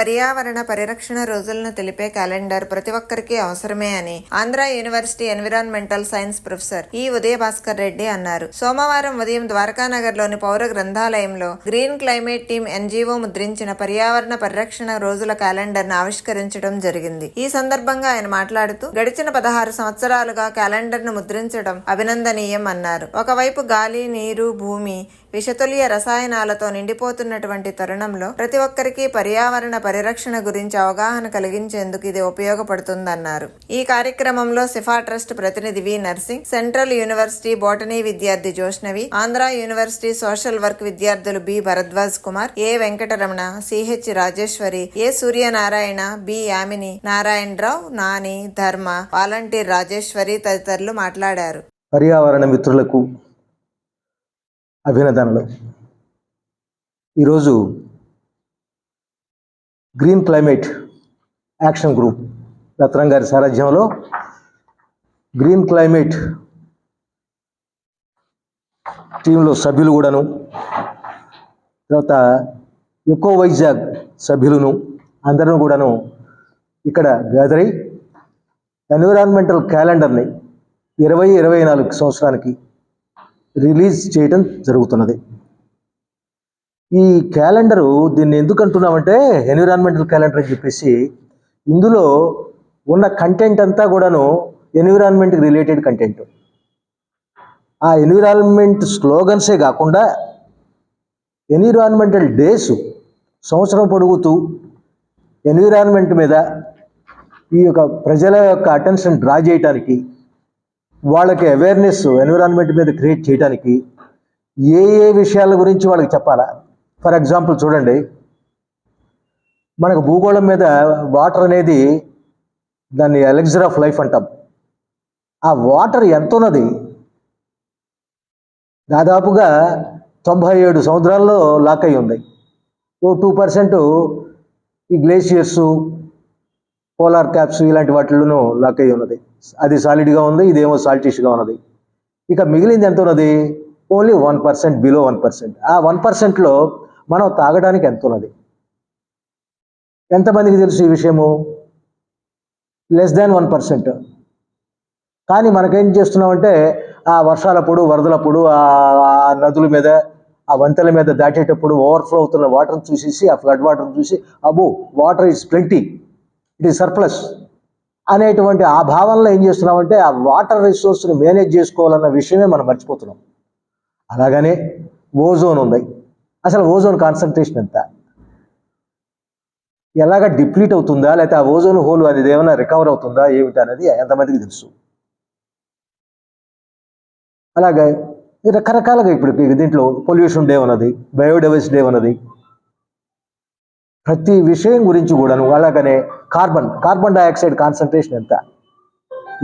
పర్యావరణ పరిరక్షణ రోజులను తెలిపే క్యాలెండర్ ప్రతి ఒక్కరికి అవసరమే అని Andhra university environmental science professor ఈ ఉదయ భాస్కర్ రెడ్డి అన్నారు. సోమవారం ఉదయం ద్వారకానగర్లోని పౌర గ్రంథాలయంలో గ్రీన్ క్లైమేట్ టీమ్ ఎన్జీఓ ముద్రించిన పర్యావరణ పరిరక్షణ రోజుల క్యాలెండర్ను ఆవిష్కరించడం జరిగింది. ఈ సందర్భంగా ఆయన మాట్లాడుతూ గడిచిన పదహారు సంవత్సరాలుగా క్యాలెండర్ను ముద్రించడం అభినందనీయం అన్నారు. ఒకవైపు గాలి నీరు భూమి విషతుల్య రసాయనాలతో నిండిపోతున్నటువంటి తరుణంలో ప్రతి ఒక్కరికి పర్యావరణ పరిరక్షణ గురించి అవగాహన కలిగించేందుకు ఇది ఉపయోగపడుతుందన్నారు. ఈ కార్యక్రమంలో సిఫా ట్రస్ట్ ప్రతినిధి V. Narsing central university botany విద్యార్థి Joshnavi Andhra university social work విద్యార్థులు B. Bharadwaj Kumar A. Venkataramana CH Rajeshwari A. Suryanarayana B. Yamini Narayanarao Nani Dharma volunteer Rajeshwari తదితరులు మాట్లాడారు. పర్యావరణ మిత్రులకు అభినందనలు. ఈరోజు green climate action group Ratnam గారి సారథ్యంలో గ్రీన్ క్లైమేట్ టీంలో సభ్యులు కూడాను తర్వాత ఎకో వైజాగ్ సభ్యులను అందరం కూడాను ఇక్కడ గ్యాదర్ అయి ఎన్విరాన్మెంటల్ క్యాలెండర్ని ఇరవై ఇరవై నాలుగు సంవత్సరానికి రిలీజ్ చేయడం జరుగుతున్నది. ఈ క్యాలెండరు దీన్ని ఎందుకు అంటున్నామంటే ఎన్విరాన్మెంటల్ క్యాలెండర్ అని చెప్పేసి ఇందులో ఉన్న కంటెంట్ అంతా కూడాను ఎన్విరాన్మెంట్కి రిలేటెడ్ కంటెంట్. ఆ ఎన్విరాన్మెంట్ స్లోగన్సే కాకుండా ఎన్విరాన్మెంటల్ డేస్ సంవత్సరం పొడుగుతూ ఎన్విరాన్మెంట్ మీద ఈ యొక్క ప్రజల యొక్క అటెన్షన్ డ్రా చేయటానికి వాళ్ళకి అవేర్నెస్ ఎన్విరాన్మెంట్ మీద క్రియేట్ చేయడానికి ఏ ఏ విషయాల గురించి వాళ్ళకి చెప్పాలా? ఫర్ ఎగ్జాంపుల్ చూడండి మనకు భూగోళం మీద వాటర్ అనేది దాన్ని ఎలెక్జర్ ఆఫ్ లైఫ్ అంటాం. ఆ వాటర్ ఎంత ఉన్నది? దాదాపుగా తొంభై ఏడు సముద్రాల్లో లాక్ అయి ఉంది. ఓ టూ పర్సెంట్ ఈ గ్లేషియర్స్ పోలార్ క్యాప్స్ ఇలాంటి వాటిల్లోనూ లాక్ అయి ఉన్నది. అది సాలిడ్గా ఉంది ఇదేమో సాల్టిష్గా ఉన్నది. ఇక మిగిలింది ఎంత ఉన్నది? Only one percent below one percent. ఆ వన్ పర్సెంట్లో మనం తాగడానికి ఎంత ఉన్నది ఎంతమందికి తెలుసు ఈ విషయము? Less than one percent. కానీ మనకేం చేస్తున్నామంటే ఆ వర్షాలప్పుడు వరదలప్పుడు ఆ ఆ నదుల మీద ఆ వంతెల మీద దాటేటప్పుడు ఓవర్ఫ్లో అవుతున్న వాటర్ని చూసేసి ఆ ఫ్లడ్ వాటర్ని చూసి అబ్బో water is plenty. It is surplus. అనేటువంటి ఆ భావనలో ఏం చేస్తున్నామంటే ఆ వాటర్ రిసోర్స్ని మేనేజ్ చేసుకోవాలన్న విషయమే మనం మర్చిపోతున్నాం. అలాగనే ఓజోన్ ఉంది. అసలు ఓజోన్ కాన్సన్ట్రేషన్ ఎంత? ఎలాగ డిప్లీట్ అవుతుందా? లేకపోతే ఆ ఓజోన్ హోల్ అనేది ఏమైనా రికవర్ అవుతుందా? ఏమిటి అనేది ఎంతమందికి తెలుసు? అలాగే రకరకాలుగా ఇప్పుడు దీంట్లో పొల్యూషన్ డే ఉన్నది బయోడైవర్సిటీ డే ఉన్నది. ప్రతి విషయం గురించి కూడాను అలాగనే కార్బన్ కార్బన్ డైఆక్సైడ్ కాన్సన్ట్రేషన్ ఎంత?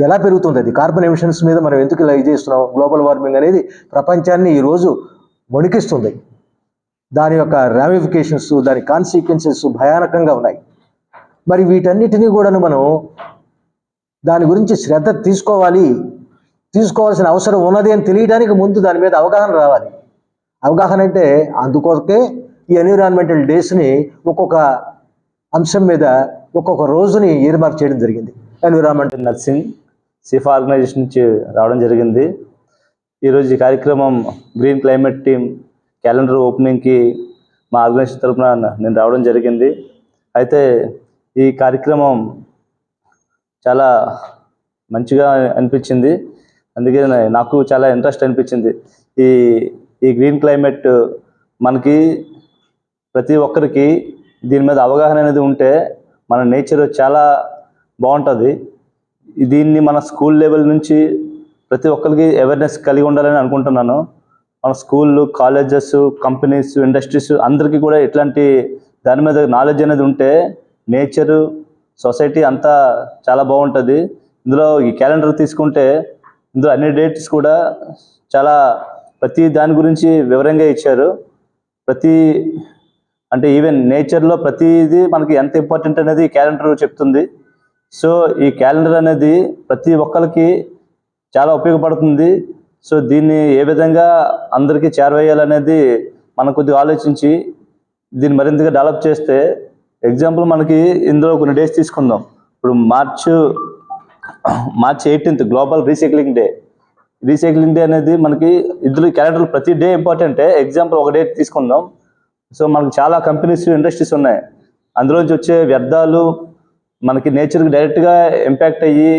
ఎలా పెరుగుతుంది అది? కార్బన్ ఎమిషన్స్ మీద మనం ఎందుకు ఇలా ఇది చేస్తున్నాం? గ్లోబల్ వార్మింగ్ అనేది ప్రపంచాన్ని ఈరోజు వణికిస్తుంది. దాని యొక్క రామిఫికేషన్స్ దాని కాన్సిక్వెన్సెస్ భయానకంగా ఉన్నాయి. మరి వీటన్నిటినీ కూడాను మనం దాని గురించి శ్రద్ధ తీసుకోవాలి. తీసుకోవాల్సిన అవసరం ఉన్నది అని తెలియడానికి ముందు దాని మీద అవగాహన రావాలి. అవగాహన అంటే అందుకోసకే ఈ ఎన్విరాన్మెంటల్ డేస్ని ఒక్కొక్క అంశం మీద ఒక్కొక్క రోజుని ఏర్పాటు చేయడం జరిగింది. ఎన్విరాన్మెంటల్ నర్సింగ్ సిఫా ఆర్గనైజేషన్ నుంచి రావడం జరిగింది. ఈరోజు ఈ కార్యక్రమం గ్రీన్ క్లైమేట్ టీమ్ క్యాలెండర్ ఓపెనింగ్కి మా ఆర్గనైజేషన్ తరఫున నేను రావడం జరిగింది. అయితే ఈ కార్యక్రమం చాలా మంచిగా అనిపించింది. అందుకే నాకు చాలా ఇంట్రెస్ట్ అనిపించింది. ఈ ఈ గ్రీన్ క్లైమేట్ మనకి ప్రతి ఒక్కరికి దీని మీద అవగాహన అనేది ఉంటే మన నేచర్ చాలా బాగుంటుంది. దీన్ని మన స్కూల్ లెవెల్ నుంచి ప్రతి ఒక్కరికి అవేర్నెస్ కలిగి ఉండాలని అనుకుంటున్నాను. మన స్కూళ్ళు కాలేజెస్ కంపెనీస్ ఇండస్ట్రీస్ అందరికీ కూడా ఇట్లాంటి దాని మీద నాలెడ్జ్ అనేది ఉంటే నేచరు సొసైటీ అంతా చాలా బాగుంటుంది. ఇందులో ఈ క్యాలెండర్ తీసుకుంటే ఇందులో అన్ని డేట్స్ కూడా చాలా ప్రతి దాని గురించి వివరంగా ఇచ్చారు. ప్రతి అంటే ఈవెన్ నేచర్లో ప్రతిదీ మనకి ఎంత ఇంపార్టెంట్ అనేది క్యాలెండర్ చెప్తుంది. సో ఈ క్యాలెండర్ అనేది ప్రతి ఒక్కరికి చాలా ఉపయోగపడుతుంది. సో దీన్ని ఏ విధంగా అందరికీ చేరవేయాలనేది మనం కొద్దిగా ఆలోచించి దీన్ని మరింతగా డెవలప్ చేస్తే ఎగ్జాంపుల్ మనకి ఇందులో కొన్ని డేస్ తీసుకుందాం. ఇప్పుడు March March eighteenth global recycling day recycling day అనేది మనకి ఇందులో క్యాలెండర్ ప్రతి డే ఇంపార్టెంటే ఎగ్జాంపుల్ ఒక డేట్ తీసుకుందాం. సో మనకు చాలా కంపెనీస్ ఇండస్ట్రీస్ ఉన్నాయి. అందులోంచి వచ్చే వ్యర్థాలు మనకి నేచర్కి డైరెక్ట్గా ఇంపాక్ట్ అయ్యి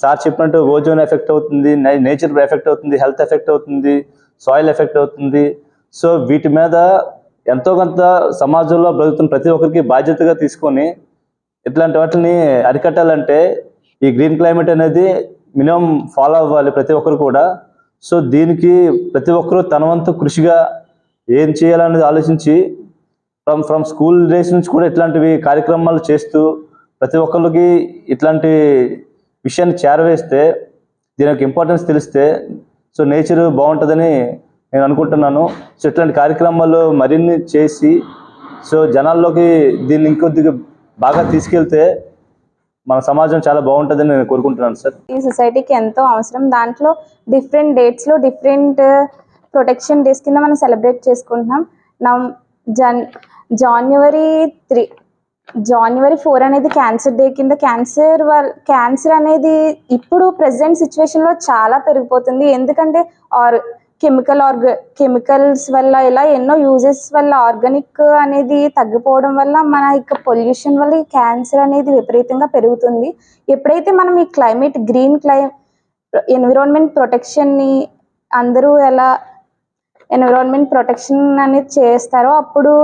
సార్ చెప్పినట్టు ఓజోన్ ఎఫెక్ట్ అవుతుంది నేచర్ ఎఫెక్ట్ అవుతుంది హెల్త్ ఎఫెక్ట్ అవుతుంది సాయిల్ ఎఫెక్ట్ అవుతుంది. సో వీటి మీద ఎంతో కొంత సమాజంలో బ్రతుకుతున్న ప్రతి ఒక్కరికి బాధ్యతగా తీసుకొని ఇట్లాంటి వాటిని అరికట్టాలంటే ఈ గ్రీన్ క్లైమేట్ అనేది మినిమం ఫాలో అవ్వాలి ప్రతి ఒక్కరు కూడా. సో దీనికి ప్రతి ఒక్కరూ తన వంతు కృషిగా ఏం చేయాలనేది ఆలోచించి ఫ్రమ్ ఫ్రమ్ స్కూల్ డేస్ నుంచి కూడా ఇట్లాంటివి కార్యక్రమాలు చేస్తూ ప్రతి ఒక్కరికి ఇట్లాంటి విషయాన్ని చేరవేస్తే దీని యొక్క ఇంపార్టెన్స్ తెలిస్తే సో నేచర్ బాగుంటుందని నేను అనుకుంటున్నాను. సో ఇట్లాంటి కార్యక్రమాలు మరిన్ని చేసి సో జనాల్లోకి దీన్ని ఇంకొద్దిగా బాగా తీసుకెళ్తే మన సమాజం చాలా బాగుంటుందని నేను కోరుకుంటున్నాను సార్. ఈ సొసైటీకి ఎంతో అవసరం. దాంట్లో డిఫరెంట్ డేట్స్లో డిఫరెంట్ ప్రొటెక్షన్ డేస్ కింద మనం సెలబ్రేట్ చేసుకుంటున్నాం. నా జన్ జాన్యువరి త్రీ జనవరి ఫోర్ అనేది క్యాన్సర్ డే కింద క్యాన్సర్ వల్ క్యాన్సర్ అనేది ఇప్పుడు ప్రజెంట్ సిచ్యువేషన్లో చాలా పెరిగిపోతుంది. ఎందుకంటే ఆర్ కెమికల్ ఆర్గ కెమికల్స్ వల్ల ఇలా ఎన్నో యూజెస్ వల్ల ఆర్గానిక్ అనేది తగ్గిపోవడం వల్ల మన ఇక పొల్యూషన్ వల్ల ఈ క్యాన్సర్ అనేది విపరీతంగా పెరుగుతుంది. ఎప్పుడైతే మనం ఈ క్లైమేట్ గ్రీన్ క్లై ఎన్విరాన్మెంట్ ప్రొటెక్షన్ని అందరూ ఎలా ఎన్విరాన్మెంట్ ప్రొటెక్షన్ అనేది చేస్తారో అప్పుడు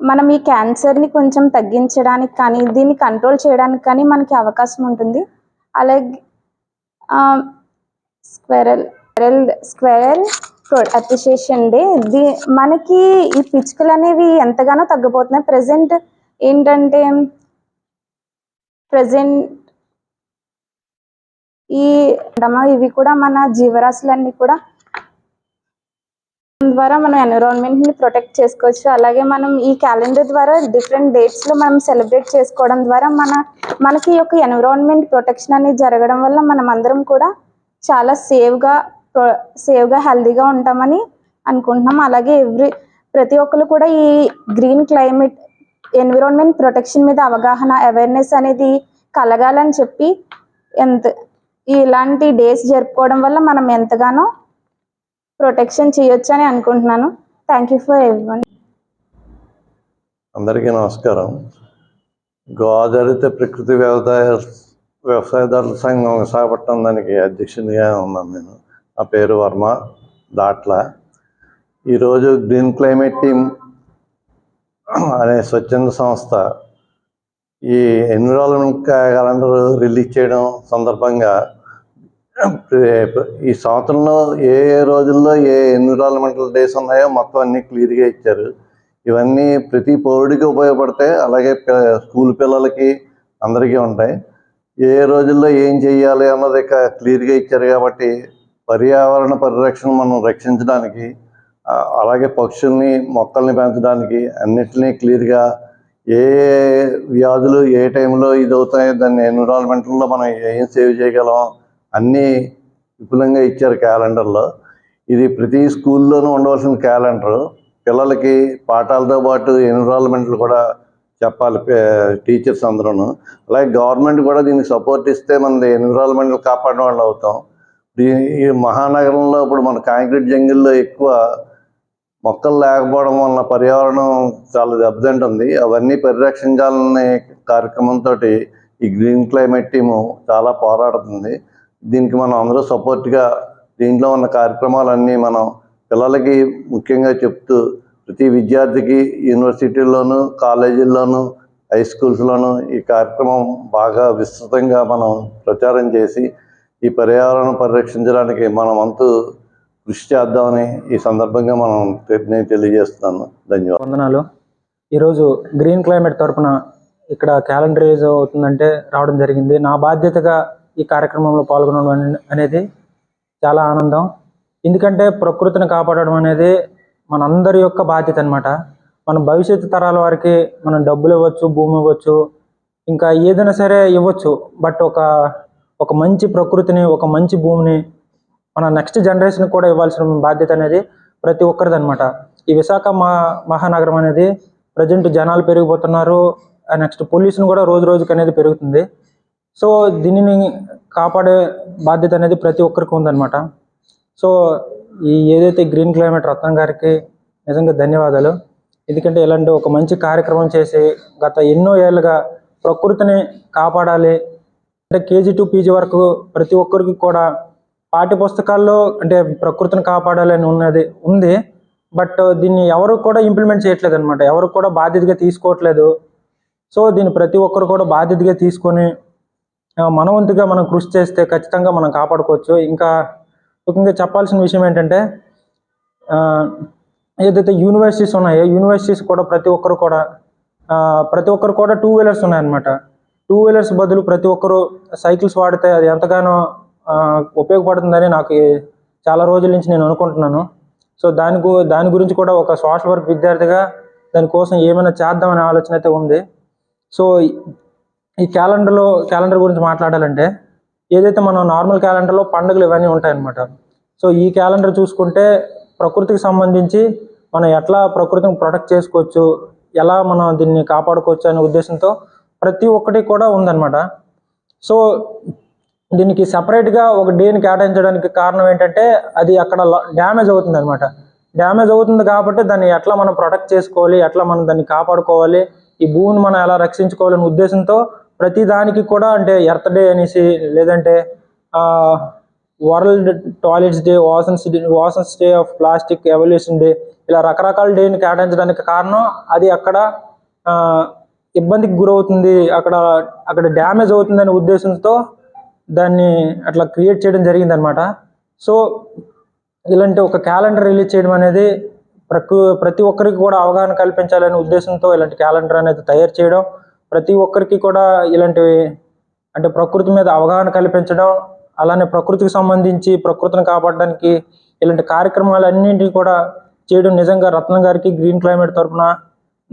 మనం ఈ క్యాన్సర్ని కొంచెం తగ్గించడానికి కానీ దీన్ని కంట్రోల్ చేయడానికి కానీ మనకి అవకాశం ఉంటుంది. అలాగే squirrel squirrel squirrel appreciation day దీ మనకి ఈ పిచ్చుకలు అనేవి ఎంతగానో తగ్గిపోతున్నాయి. ప్రజెంట్ ఏంటంటే ప్రజెంట్ ఈ ఇవి కూడా మన జీవరాశులన్నీ కూడా ద్వారా మనం ఎన్విరాన్మెంట్ని ప్రొటెక్ట్ చేసుకోవచ్చు. అలాగే మనం ఈ క్యాలెండర్ ద్వారా డిఫరెంట్ డేట్స్లో మనం సెలబ్రేట్ చేసుకోవడం ద్వారా మన మనకి ఈ యొక్క ఎన్విరాన్మెంట్ ప్రొటెక్షన్ అనేది జరగడం వల్ల మనం అందరం కూడా చాలా సేఫ్గా సేవ్గా హెల్దీగా ఉంటామని అనుకుంటున్నాం. అలాగే ఎవ్రీ ప్రతి ఒక్కరు కూడా ఈ గ్రీన్ క్లైమేట్ ఎన్విరాన్మెంట్ ప్రొటెక్షన్ మీద అవగాహన అవేర్నెస్ అనేది కలగాలని చెప్పి ఎంత ఇలాంటి డేస్ జరుపుకోవడం వల్ల మనం ఎంతగానో ప్రొటెక్షన్ చేయొచ్చు అని అనుకుంటున్నాను. థ్యాంక్ యూ ఫర్ ఎవ్రీవన్ అందరికీ నమస్కారం. గోదావరిత ప్రకృతి వ్యవసాయ వ్యవసాయదారుల సంఘం విశాఖపట్నం దానికి అధ్యక్షునిగా ఉన్నాను నేను. నా పేరు వర్మ దాట్ల. ఈరోజు గ్రీన్ క్లైమేట్ టీమ్ అనే స్వచ్ఛంద సంస్థ ఈ ఎన్విరాన్మెంట్ క్యాలెండర్ రిలీజ్ చేయడం సందర్భంగా ఈ సంవత్సరంలో ఏ ఏ రోజుల్లో ఏ ఎన్విరాన్మెంటల్ డేస్ ఉన్నాయో మొత్తం అన్నీ క్లియర్గా ఇచ్చారు. ఇవన్నీ ప్రతి పౌరుడికి ఉపయోగపడతాయి అలాగే పి- స్కూల్ పిల్లలకి అందరికీ ఉంటాయి. ఏ రోజుల్లో ఏం చేయాలి అన్నది క్లియర్గా ఇచ్చారు కాబట్టి పర్యావరణ పరిరక్షణ మనం రక్షించడానికి అలాగే పక్షుల్ని మొక్కల్ని పెంచడానికి అన్నిటినీ క్లియర్గా ఏ వ్యాధులు ఏ టైంలో ఇది అవుతాయో దాన్ని ఎన్విరాన్మెంటల్లో మనం ఏం సేవ్ చేయగలం అన్నీ విపులంగా ఇచ్చారు క్యాలెండర్లో. ఇది ప్రతి స్కూల్లోనూ ఉండవలసిన క్యాలెండర్. పిల్లలకి పాఠాలతో పాటు ఎన్విరాన్మెంట్లు కూడా చెప్పాలి టీచర్స్ అందరూను. అలాగే గవర్నమెంట్ కూడా దీనికి సపోర్ట్ ఇస్తే మన ఎన్విరాన్మెంట్ కాపాడిన వాళ్ళు అవుతాం. ఈ ఈ మహానగరంలో ఇప్పుడు మన కాంక్రీట్ జంగిల్లో ఎక్కువ మొక్కలు లేకపోవడం వలన పర్యావరణం చాలా దెబ్బతింటుంది. అవన్నీ పరిరక్షించాలనే కార్యక్రమంతో ఈ గ్రీన్ క్లైమేట్ టీము చాలా పోరాడుతుంది. దీనికి మనం అందరూ సపోర్ట్గా దీంట్లో ఉన్న కార్యక్రమాలన్నీ మనం పిల్లలకి ముఖ్యంగా చెప్తూ ప్రతి విద్యార్థికి యూనివర్సిటీల్లోనూ కాలేజీల్లోనూ హై స్కూల్స్లోనూ ఈ కార్యక్రమం బాగా విస్తృతంగా మనం ప్రచారం చేసి ఈ పర్యావరణం పరిరక్షించడానికి మనం అంతు కృషి చేద్దామని ఈ సందర్భంగా మనం నేను తెలియజేస్తున్నాను. ధన్యవాదాలు. వందనాలు. ఈరోజు గ్రీన్ క్లైమేట్ తరఫున ఇక్కడ క్యాలెండర్ అవుతుందంటే రావడం జరిగింది. నా బాధ్యతగా ఈ కార్యక్రమంలో పాల్గొనడం అనేది చాలా ఆనందం. ఎందుకంటే ప్రకృతిని కాపాడడం అనేది మనందరి యొక్క బాధ్యత అనమాట మన భవిష్యత్తు తరాల వారికి మనం డబ్బులు ఇవ్వచ్చు భూమి ఇవ్వచ్చు ఇంకా ఏదైనా సరే ఇవ్వచ్చు. బట్ ఒక ఒక మంచి ప్రకృతిని ఒక మంచి భూమిని మన నెక్స్ట్ జనరేషన్ కూడా ఇవ్వాల్సిన బాధ్యత అనేది ప్రతి ఒక్కరిది అనమాట ఈ విశాఖ మా మహానగరం అనేది ప్రజెంట్ జనాలు పెరిగిపోతున్నారు. నెక్స్ట్ పొల్యూషన్ కూడా రోజు రోజుకి అనేది పెరుగుతుంది. సో దీనిని కాపాడే బాధ్యత అనేది ప్రతి ఒక్కరికి ఉందన్నమాట. సో ఈ ఏదైతే గ్రీన్ క్లైమేట్ రత్నం గారికి నిజంగా ధన్యవాదాలు. ఎందుకంటే ఇలాంటి ఒక మంచి కార్యక్రమం చేసి గత ఎన్నో ఏళ్ళుగా ప్రకృతిని కాపాడాలి. అంటే కేజీ టు పీజీ వరకు ప్రతి ఒక్కరికి కూడా పాఠ్య పుస్తకాల్లో అంటే ప్రకృతిని కాపాడాలని ఉన్నది ఉంది. బట్ దీన్ని ఎవరు కూడా ఇంప్లిమెంట్ చేయట్లేదు అనమాట ఎవరు కూడా బాధ్యతగా తీసుకోవట్లేదు. సో దీన్ని ప్రతి ఒక్కరు కూడా బాధ్యతగా తీసుకొని మనవంతుగా మనం కృషి చేస్తే ఖచ్చితంగా మనం కాపాడుకోవచ్చు. ఇంకా ముఖ్యంగా చెప్పాల్సిన విషయం ఏంటంటే ఏదైతే యూనివర్సిటీస్ ఉన్నాయో యూనివర్సిటీస్ కూడా ప్రతి ఒక్కరు కూడా ప్రతి ఒక్కరు కూడా టూ వీలర్స్ ఉన్నాయన్నమాట. టూ వీలర్స్ బదులు ప్రతి ఒక్కరు సైకిల్స్ వాడితే అది ఎంతగానో ఉపయోగపడుతుందని నాకు చాలా రోజుల నుంచి నేను అనుకుంటున్నాను. సో దాని గు దాని గురించి కూడా ఒక సోషల్ వర్క్ విద్యార్థిగా దానికోసం ఏమైనా చేద్దామనే ఆలోచన అయితే ఉంది. సో ఈ- క్యాలెండర్లో క్యాలెండర్ గురించి మాట్లాడాలంటే ఏదైతే మనం నార్మల్ క్యాలెండర్లో పండుగలు ఇవన్నీ ఉంటాయన్నమాట. సో ఈ క్యాలెండర్ చూసుకుంటే ప్రకృతికి సంబంధించి మనం ఎట్లా ప్రకృతిని ప్రొటెక్ట్ చేసుకోవచ్చు ఎలా మనం దీన్ని కాపాడుకోవచ్చు అనే ఉద్దేశంతో ప్రతి ఒక్కటి కూడా ఉందన్నమాట. సో దీనికి సపరేట్గా ఒక డేని కేటాయించడానికి కారణం ఏంటంటే అది అక్కడ డ్యామేజ్ అవుతుంది అనమాట డ్యామేజ్ అవుతుంది కాబట్టి దాన్ని ఎట్లా మనం ప్రొటెక్ట్ చేసుకోవాలి ఎట్లా మనం దాన్ని కాపాడుకోవాలి ఈ భూమిని మనం ఎలా రక్షించుకోవాలనే ఉద్దేశంతో ప్రతి దానికి కూడా అంటే ఎర్త్ డే అనేసి లేదంటే వరల్డ్ టాయిలెట్స్ డే వాసన్స్ day వాసన్స్ day of plastic evolution day ఇలా రకరకాల డేని కేటాయించడానికి కారణం అది అక్కడ ఇబ్బందికి గురవుతుంది అక్కడ అక్కడ డ్యామేజ్ అవుతుందనే ఉద్దేశంతో దాన్ని అట్లా క్రియేట్ చేయడం జరిగిందనమాట సో ఇలాంటి ఒక క్యాలెండర్ రిలీజ్ చేయడం అనేది ప్రకృ ప్రతి ఒక్కరికి కూడా అవగాహన కల్పించాలనే ఉద్దేశంతో ఇలాంటి క్యాలెండర్ అనేది తయారు చేయడం ప్రతి ఒక్కరికి కూడా ఇలాంటివి అంటే ప్రకృతి మీద అవగాహన కల్పించడం అలానే ప్రకృతికి సంబంధించి ప్రకృతిని కాపాడడానికి ఇలాంటి కార్యక్రమాలు అన్నింటినీ కూడా చేయడం నిజంగా రత్నం గారికి గ్రీన్ క్లైమేట్ తరఫున